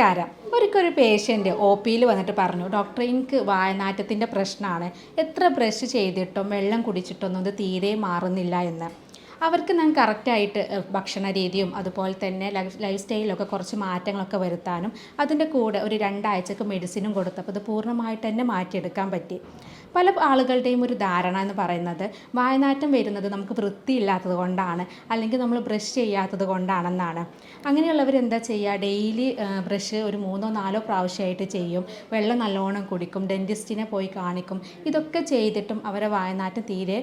നമസ്കാരം. ഒരിക്കലൊരു patient O പിയിൽ വന്നിട്ട് പറഞ്ഞു ഡോക്ടർ എനിക്ക് വായനാറ്റത്തിന്റെ പ്രശ്നമാണ്. എത്ര ബ്രഷ് ചെയ്തിട്ടും വെള്ളം കുടിച്ചിട്ടൊന്നും ഇത് തീരെ മാറുന്നില്ല എന്ന്. അവർക്ക് ഞാൻ കറക്റ്റായിട്ട് ഭക്ഷണ രീതിയും അതുപോലെ തന്നെ ലൈഫ് ലൈഫ് സ്റ്റൈലിലൊക്കെ കുറച്ച് മാറ്റങ്ങളൊക്കെ വരുത്താനും അതിന്റെ കൂടെ ഒരു രണ്ടാഴ്ചക്ക് മെഡിസിനും കൊടുത്തപ്പോൾ ഇത് പൂർണമായിട്ട് തന്നെ മാറ്റിയെടുക്കാൻ പറ്റി. പല ആളുകളുടെയും ഒരു ധാരണ എന്ന് പറയുന്നത് വായനാറ്റം വരുന്നത് നമുക്ക് വൃത്തിയില്ലാത്തത് കൊണ്ടാണ് അല്ലെങ്കിൽ നമ്മൾ ബ്രഷ് ചെയ്യാത്തത് കൊണ്ടാണെന്നാണ്. അങ്ങനെയുള്ളവർ എന്താ ചെയ്യുക? ഡെയിലി ബ്രഷ് ഒരു മൂന്നോ നാലോ പ്രാവശ്യമായിട്ട് ചെയ്യും. വെള്ളം നല്ലോണം കുടിക്കും ഡെന്റിസ്റ്റിനെ പോയി കാണിക്കും. ഇതൊക്കെ ചെയ്തിട്ടും അവരെ വായനാറ്റം തീരെ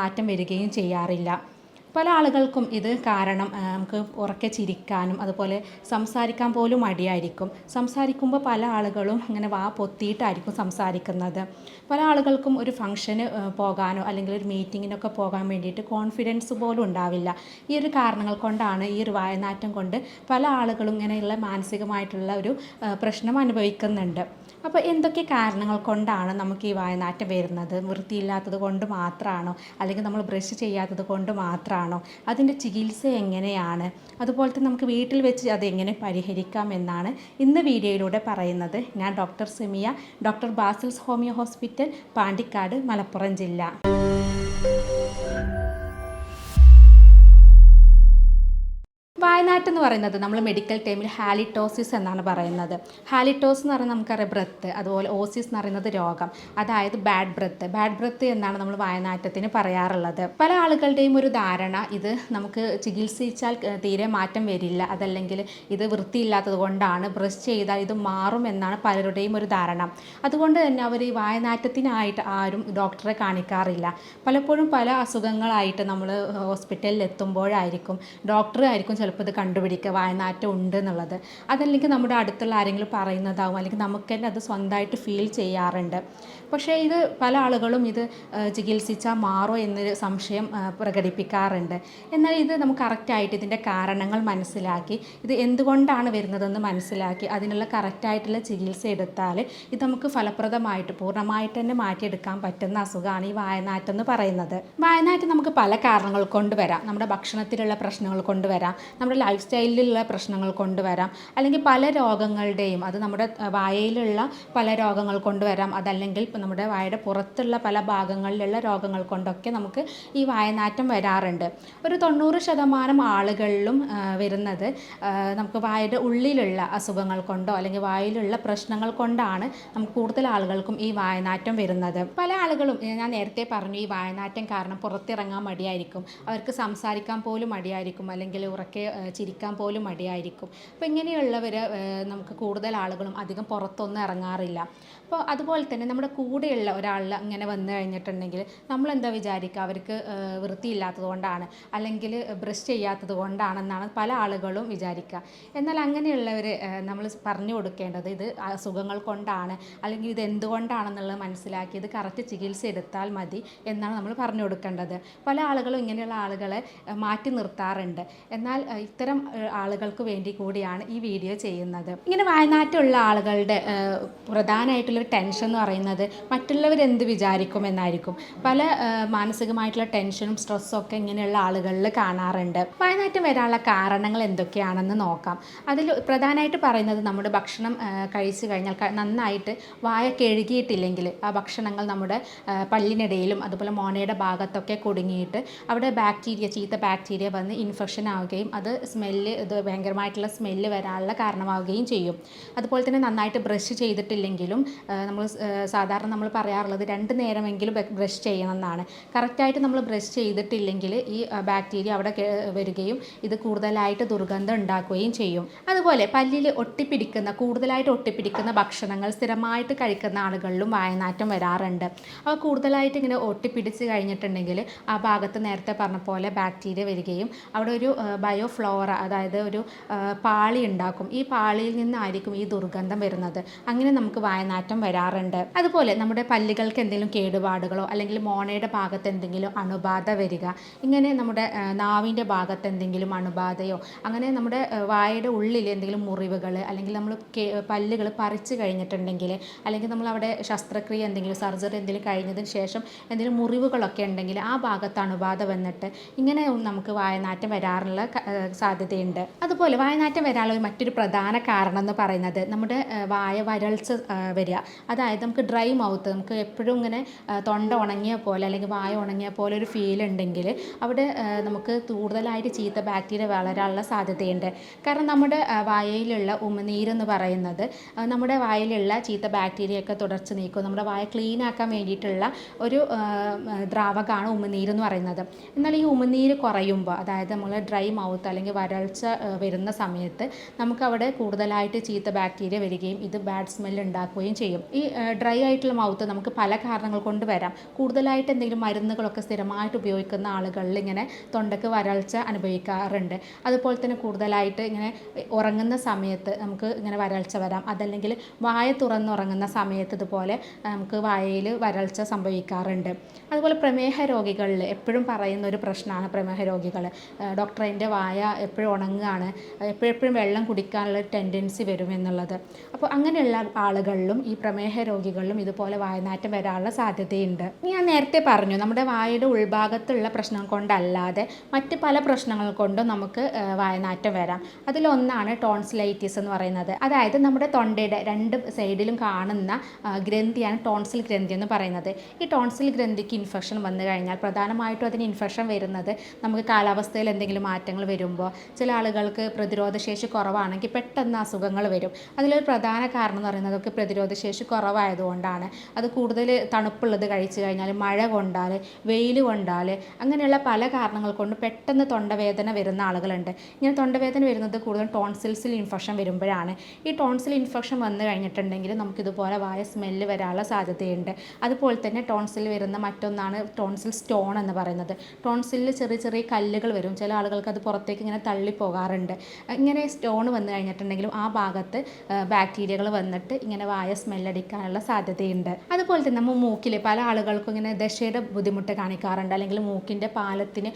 മാറ്റം വരികയും ചെയ്യാറില്ല. പല ആളുകൾക്കും ഇത് കാരണം നമുക്ക് ഉറക്കെ ചിരിക്കാനും അതുപോലെ സംസാരിക്കാൻ പോലും മടിയായിരിക്കും. സംസാരിക്കുമ്പോൾ പല ആളുകളും ഇങ്ങനെ വാ പൊത്തിയിട്ടായിരിക്കും സംസാരിക്കുന്നത്. പല ആളുകൾക്കും ഒരു ഫംഗ്ഷന് പോകാനോ അല്ലെങ്കിൽ ഒരു മീറ്റിങ്ങിനൊക്കെ പോകാൻ വേണ്ടിയിട്ട് കോൺഫിഡൻസ് പോലും ഉണ്ടാവില്ല. ഈ ഒരു കാരണങ്ങൾ കൊണ്ടാണ് ഈ ഒരു വായനാറ്റം കൊണ്ട് പല ആളുകളും ഇങ്ങനെയുള്ള മാനസികമായിട്ടുള്ള ഒരു പ്രശ്നം അനുഭവിക്കുന്നുണ്ട്. അപ്പോൾ എന്തൊക്കെ കാരണങ്ങൾ കൊണ്ടാണ് നമുക്ക് ഈ വായനാറ്റം വരുന്നത്? വൃത്തിയില്ലാത്തത് കൊണ്ട് മാത്രമാണോ അല്ലെങ്കിൽ നമ്മൾ ബ്രഷ് ചെയ്യാത്തത് കൊണ്ട് മാത്രമാണോ അതിന്റെ ചികിത്സ എങ്ങനെയാണ്? അതുപോലെ തന്നെ നമുക്ക് വീട്ടിൽ വെച്ച് അതെങ്ങനെ പരിഹരിക്കാം എന്നാണ് ഇന്ന് വീഡിയോയിലൂടെ പറയുന്നത്. ഞാൻ doctor Simiya doctor Basil's homeo hospital Pandikkad Malappuram ജില്ല. വായനാറ്റം എന്ന് പറയുന്നത് നമ്മൾ മെഡിക്കൽ ടൈമിൽ ഹാലിറ്റോസിസ് എന്നാണ് പറയുന്നത്. ഹാലിറ്റോസ് എന്ന് പറയുന്നത് നമുക്കറിയാം ബ്രത്ത് അതുപോലെ ഓസിസ് എന്ന് പറയുന്നത് രോഗം. അതായത് ബാഡ് ബ്രത്ത് ബാഡ് ബ്രത്ത് എന്നാണ് നമ്മൾ വായനാറ്റത്തിന് പറയാറുള്ളത്. പല ആളുകളുടെയും ഒരു ധാരണ ഇത് നമുക്ക് ചികിത്സിച്ചാൽ തീരെ മാറ്റം വരില്ല. അതല്ലെങ്കിൽ ഇത് വൃത്തിയില്ലാത്തത് കൊണ്ടാണ് ബ്രഷ് ചെയ്താൽ ഇത് മാറും എന്നാണ് പലരുടെയും ഒരു ധാരണ. അതുകൊണ്ട് തന്നെ അവർ ഈ വായനാറ്റത്തിനായിട്ട് ആരും ഡോക്ടറെ കാണിക്കാറില്ല. പലപ്പോഴും പല അസുഖങ്ങളായിട്ട് നമ്മൾ ഹോസ്പിറ്റലിൽ എത്തുമ്പോഴായിരിക്കും ഡോക്ടർ ആയിരിക്കും ചിലപ്പോൾ ഇത് കണ്ടുപിടിക്കുക വായനാറ്റം ഉണ്ട് എന്നുള്ളത്. അതല്ലെങ്കിൽ നമ്മുടെ അടുത്തുള്ള ആരെങ്കിലും പറയുന്നതാവും അല്ലെങ്കിൽ നമുക്ക് തന്നെ അത് സ്വന്തമായിട്ട് ഫീൽ ചെയ്യാറുണ്ട്. പക്ഷേ ഇത് പല ആളുകളും ഇത് ചികിത്സിച്ചാൽ മാറോ എന്നൊരു സംശയം പ്രകടിപ്പിക്കാറുണ്ട്. എന്നാൽ ഇത് നമുക്ക് കറക്റ്റായിട്ട് ഇതിന്റെ കാരണങ്ങൾ മനസ്സിലാക്കി ഇത് എന്തുകൊണ്ടാണ് വരുന്നതെന്ന് മനസ്സിലാക്കി അതിനുള്ള കറക്റ്റായിട്ടുള്ള ചികിത്സ എടുത്താൽ ഇത് നമുക്ക് ഫലപ്രദമായിട്ട് പൂർണമായിട്ട് തന്നെ മാറ്റിയെടുക്കാൻ പറ്റുന്ന അസുഖമാണ് ഈ വായനാറ്റം എന്ന് പറയുന്നത്. വായനാറ്റം നമുക്ക് പല കാരണങ്ങൾ കൊണ്ടുവരാം നമ്മുടെ ഭക്ഷണത്തിലുള്ള പ്രശ്നങ്ങൾ കൊണ്ട് വരാം. നമ്മുടെ ലൈഫ് സ്റ്റൈലിലുള്ള പ്രശ്നങ്ങൾ കൊണ്ടുവരാം. അല്ലെങ്കിൽ പല രോഗങ്ങളുടെയും അത് നമ്മുടെ വായയിലുള്ള പല രോഗങ്ങൾ കൊണ്ടുവരാം. അതല്ലെങ്കിൽ നമ്മുടെ വായയുടെ പുറത്തുള്ള പല ഭാഗങ്ങളിലുള്ള രോഗങ്ങൾ കൊണ്ടൊക്കെ നമുക്ക് ഈ വായനാറ്റം വരാറുണ്ട്. ഒരു തൊണ്ണൂറ് ശതമാനം ആളുകളിലും വരുന്നത് നമുക്ക് വായയുടെ ഉള്ളിലുള്ള അസുഖങ്ങൾ കൊണ്ടോ അല്ലെങ്കിൽ വായിലുള്ള പ്രശ്നങ്ങൾ കൊണ്ടാണ് നമുക്ക് കൂടുതൽ ആളുകൾക്കും ഈ വായനാറ്റം വരുന്നത്. പല ആളുകളും ഞാൻ നേരത്തെ പറഞ്ഞു ഈ വായനാറ്റം കാരണം പുറത്തിറങ്ങാൻ മടിയായിരിക്കും. അവർക്ക് സംസാരിക്കാൻ പോലും മടിയായിരിക്കും. അല്ലെങ്കിൽ ഉറക്കെ ചിരിക്കാൻ പോലും മടിയായിരിക്കും. അപ്പോൾ ഇങ്ങനെയുള്ളവർ നമുക്ക് കൂടുതൽ ആളുകളും അധികം പുറത്തൊന്നും ഇറങ്ങാറില്ല. അപ്പോൾ അതുപോലെ തന്നെ നമ്മുടെ കൂടെയുള്ള ഒരാൾ അങ്ങനെ വന്നു കഴിഞ്ഞിട്ടുണ്ടെങ്കിൽ നമ്മൾ എന്താ വിചാരിക്കുക? അവർക്ക് വൃത്തിയില്ലാത്തതുകൊണ്ടാണ് വൃത്തിയില്ലാത്തത് കൊണ്ടാണ് അല്ലെങ്കിൽ ബ്രഷ് ചെയ്യാത്തത് കൊണ്ടാണെന്നാണ് പല ആളുകളും വിചാരിക്കുക. എന്നാൽ അങ്ങനെയുള്ളവർ നമ്മൾ പറഞ്ഞു കൊടുക്കേണ്ടത് ഇത് അസുഖങ്ങൾ കൊണ്ടാണ് അല്ലെങ്കിൽ ഇത് എന്തുകൊണ്ടാണെന്നുള്ളത് മനസ്സിലാക്കി ഇത് കറക്റ്റ് ചികിത്സ എടുത്താൽ മതി എന്നാണ് നമ്മൾ പറഞ്ഞു കൊടുക്കേണ്ടത്. പല ആളുകളും ഇങ്ങനെയുള്ള ആളുകളെ മാറ്റി നിർത്താറുണ്ട്. എന്നാൽ ഇത്തരം ആളുകൾക്ക് വേണ്ടി കൂടിയാണ് ഈ വീഡിയോ ചെയ്യുന്നത്. ഇങ്ങനെ വയനാട്ടിലുള്ള ആളുകളുടെ പ്രധാനമായിട്ടുള്ളൊരു ടെൻഷൻ എന്ന് പറയുന്നത് മറ്റുള്ളവർ എന്ത് വിചാരിക്കും എന്നായിരിക്കും. പല മാനസികമായിട്ടുള്ള ടെൻഷനും സ്ട്രെസ്സും ഒക്കെ ഇങ്ങനെയുള്ള ആളുകളിൽ കാണാറുണ്ട്. വയനാട്ടിൽ വരാനുള്ള കാരണങ്ങൾ എന്തൊക്കെയാണെന്ന് നോക്കാം. അതിൽ പ്രധാനമായിട്ട് പറയുന്നത് നമ്മുടെ ഭക്ഷണം കഴിച്ചു കഴിഞ്ഞാൽ നന്നായിട്ട് വായ കഴുകിയിട്ടില്ലെങ്കിൽ ആ ഭക്ഷണങ്ങൾ നമ്മുടെ പല്ലിനിടയിലും അതുപോലെ മോണയുടെ ഭാഗത്തൊക്കെ കുടുങ്ങിയിട്ട് അവിടെ ബാക്ടീരിയ ചീത്ത ബാക്ടീരിയ വന്ന് ഇൻഫെക്ഷൻ ആവുകയും അത് സ്മെല്ല് ഇത് ഭയങ്കരമായിട്ടുള്ള സ്മെല്ല് വരാനുള്ള കാരണമാവുകയും ചെയ്യും. അതുപോലെ തന്നെ നന്നായിട്ട് ബ്രഷ് ചെയ്തിട്ടില്ലെങ്കിലും നമ്മൾ സാധാരണ നമ്മൾ പറയാറുള്ളത് രണ്ട് നേരമെങ്കിലും ബ്രഷ് ചെയ്യണമെന്നാണ്. കറക്റ്റായിട്ട് നമ്മൾ ബ്രഷ് ചെയ്തിട്ടില്ലെങ്കിൽ ഈ ബാക്ടീരിയ അവിടെ വരികയും ഇത് കൂടുതലായിട്ട് ദുർഗന്ധം ഉണ്ടാക്കുകയും ചെയ്യും. അതുപോലെ പല്ലിൽ ഒട്ടിപ്പിടിക്കുന്ന കൂടുതലായിട്ട് ഒട്ടിപ്പിടിക്കുന്ന ഭക്ഷണങ്ങൾ സ്ഥിരമായിട്ട് കഴിക്കുന്ന ആളുകളിലും വായനാറ്റം വരാറുണ്ട്. അവ കൂടുതലായിട്ട് ഇങ്ങനെ ഒട്ടിപ്പിടിച്ച് കഴിഞ്ഞിട്ടുണ്ടെങ്കിൽ ആ ഭാഗത്ത് നേരത്തെ പറഞ്ഞ പോലെ ബാക്ടീരിയ വരികയും അവിടെ ഒരു ബയോഫ്ലോറ അതായത് ഒരു പാളി ഉണ്ടാക്കും. ഈ പാളിയിൽ നിന്നായിരിക്കും ഈ ദുർഗന്ധം വരുന്നത്. അങ്ങനെ നമുക്ക് വായനാറ്റം വരാറുണ്ട്. അതുപോലെ നമ്മുടെ പല്ലുകൾക്ക് എന്തെങ്കിലും കേടുപാടുകളോ അല്ലെങ്കിൽ മോണയുടെ ഭാഗത്ത് എന്തെങ്കിലും അണുബാധ വരിക ഇങ്ങനെ നമ്മുടെ നാവിന്റെ ഭാഗത്ത് എന്തെങ്കിലും അണുബാധയോ അങ്ങനെ നമ്മുടെ വായയുടെ ഉള്ളിൽ എന്തെങ്കിലും മുറിവുകൾ അല്ലെങ്കിൽ നമ്മൾ പല്ലുകൾ പറിച്ചു കഴിഞ്ഞിട്ടുണ്ടെങ്കിൽ അല്ലെങ്കിൽ നമ്മൾ അവിടെ ശസ്ത്രക്രിയ എന്തെങ്കിലും സർജറി എന്തെങ്കിലും കഴിഞ്ഞതിന് ശേഷം എന്തെങ്കിലും മുറിവുകളൊക്കെ ഉണ്ടെങ്കിൽ ആ ഭാഗത്ത് അണുബാധ വന്നിട്ട് ഇങ്ങനെ നമുക്ക് വായനാറ്റം വരാറുള്ള സാധ്യതയുണ്ട്. അതുപോലെ വായനാറ്റം വരാനുള്ള മറ്റൊരു പ്രധാന കാരണം എന്ന് പറയുന്നത് നമ്മുടെ വായ വരൾച്ച വരിക. അതായത് നമുക്ക് ഡ്രൈ മൗത്ത് നമുക്ക് എപ്പോഴും ഇങ്ങനെ തൊണ്ട ഉണങ്ങിയ പോലെ അല്ലെങ്കിൽ വായ ഉണങ്ങിയ പോലെ ഒരു ഫീൽ ഉണ്ടെങ്കിൽ അവിടെ നമുക്ക് കൂടുതലായിട്ട് ചീത്ത ബാക്ടീരിയ വളരാനുള്ള സാധ്യതയുണ്ട്. കാരണം നമ്മുടെ വായയിലുള്ള ഉമിനീരെന്ന് പറയുന്നത് നമ്മുടെ വായയിലുള്ള ചീത്ത ബാക്ടീരിയയൊക്കെ തുടർച്ച് നീക്കും. നമ്മുടെ വായ ക്ലീൻ ആക്കാൻ വേണ്ടിയിട്ടുള്ള ഒരു ദ്രാവകമാണ് ഉമിനീരെന്ന് പറയുന്നത്. എന്നാൽ ഈ ഉമിനീര് കുറയുമ്പോൾ അതായത് നമ്മൾ ഡ്രൈ മൗത്ത് അല്ലെങ്കിൽ വരൾച്ച വരുന്ന സമയത്ത് നമുക്കവിടെ കൂടുതലായിട്ട് ചീത്ത ബാക്ടീരിയ വരികയും ഇത് ബാഡ് സ്മെൽ ഉണ്ടാക്കുകയും ചെയ്യും. ഈ ഡ്രൈ ആയിട്ടുള്ള മൗത്ത് നമുക്ക് പല കാരണങ്ങൾ കൊണ്ട് വരാം. കൂടുതലായിട്ട് എന്തെങ്കിലും മരുന്നുകളൊക്കെ സ്ഥിരമായിട്ട് ഉപയോഗിക്കുന്ന ആളുകളിൽ ഇങ്ങനെ തൊണ്ടക്ക് വരൾച്ച അനുഭവിക്കാറുണ്ട്. അതുപോലെ തന്നെ കൂടുതലായിട്ട് ഇങ്ങനെ ഉറങ്ങുന്ന സമയത്ത് നമുക്ക് ഇങ്ങനെ വരൾച്ച വരാം. അതല്ലെങ്കിൽ വായ തുറന്നുറങ്ങുന്ന സമയത്ത് ഇതുപോലെ നമുക്ക് വായയിൽ വരൾച്ച സംഭവിക്കാറുണ്ട്. അതുപോലെ പ്രമേഹ രോഗികളിൽ എപ്പോഴും പറയുന്ന ഒരു പ്രശ്നമാണ് പ്രമേഹ രോഗികൾ. ഡോക്ടർ എന്റെ വായ എപ്പോഴും ഉണങ്ങുകയാണ് എപ്പോഴെപ്പോഴും വെള്ളം കുടിക്കാനുള്ള ടെൻഡൻസി വരും എന്നുള്ളത്. അപ്പോൾ അങ്ങനെയുള്ള ആളുകളിലും ഈ പ്രമേഹ രോഗികളിലും ഇതുപോലെ വായനാറ്റം വരാനുള്ള സാധ്യതയുണ്ട്. ഞാൻ നേരത്തെ പറഞ്ഞു നമ്മുടെ വായയുടെ ഉൾഭാഗത്തുള്ള പ്രശ്നം കൊണ്ടല്ലാതെ മറ്റ് പല പ്രശ്നങ്ങൾ കൊണ്ടും നമുക്ക് വായനാറ്റം വരാം. അതിലൊന്നാണ് ടോൺസിലൈറ്റിസ് എന്ന് പറയുന്നത്. അതായത് നമ്മുടെ തൊണ്ടയുടെ രണ്ട് സൈഡിലും കാണുന്ന ഗ്രന്ഥിയാണ് ടോൺസിൽ ഗ്രന്ഥി എന്ന് പറയുന്നത്. ഈ ടോൺസിൽ ഗ്രന്ഥിക്ക് ഇൻഫെക്ഷൻ വന്നു കഴിഞ്ഞാൽ പ്രധാനമായിട്ടും അതിന് ഇൻഫെക്ഷൻ വരുന്നത് നമുക്ക് കാലാവസ്ഥയിൽ എന്തെങ്കിലും മാറ്റങ്ങൾ വരുമ്പോൾ ചില ആളുകൾക്ക് പ്രതിരോധശേഷി കുറവാണെങ്കിൽ പെട്ടെന്ന് അസുഖങ്ങൾ വരും. അതിലൊരു പ്രധാന കാരണം എന്ന് പറയുന്നത് അവർക്ക് പ്രതിരോധശേഷി കുറവായതുകൊണ്ടാണ്. അത് കൂടുതൽ തണുപ്പുള്ളത് കഴിച്ചു കഴിഞ്ഞാൽ മഴ കൊണ്ടാൽ വെയിൽ കൊണ്ടാൽ അങ്ങനെയുള്ള പല കാരണങ്ങൾ കൊണ്ട് പെട്ടെന്ന് തൊണ്ടവേദന വരുന്ന ആളുകളുണ്ട്. ഇങ്ങനെ തൊണ്ടവേദന വരുന്നത് കൂടുതൽ ടോൺസിൽസിൽ ഇൻഫെക്ഷൻ വരുമ്പോഴാണ്. ഈ ടോൺസിൽ ഇൻഫെക്ഷൻ വന്നു കഴിഞ്ഞിട്ടുണ്ടെങ്കിൽ നമുക്കിതുപോലെ വായ സ്മെല്ല് വരാനുള്ള സാധ്യതയുണ്ട്. അതുപോലെ തന്നെ ടോൺസിൽ വരുന്ന മറ്റൊന്നാണ് ടോൺസിൽ സ്റ്റോൺ എന്ന് പറയുന്നത്. ടോൺസിലിൽ ചെറിയ ചെറിയ കല്ലുകൾ വരും. ചില ആളുകൾക്ക് അത് പുറത്തേക്ക് ഇങ്ങനെ തള്ളിപ്പോകാറുണ്ട് ഇങ്ങനെ സ്റ്റോൺ വന്നു കഴിഞ്ഞിട്ടുണ്ടെങ്കിലും ആ ഭാഗത്ത് ബാക്ടീരിയകൾ വന്നിട്ട് ഇങ്ങനെ വായ സ്മെല്ലടിക്കാനുള്ള സാധ്യതയുണ്ട്. അതുപോലെ തന്നെ നമ്മൾ മൂക്കിൽ പല ആളുകൾക്കും ഇങ്ങനെ ദശയുടെ ബുദ്ധിമുട്ട് കാണിക്കാറുണ്ട്. അല്ലെങ്കിൽ മൂക്കിന്റെ പാലത്തിന്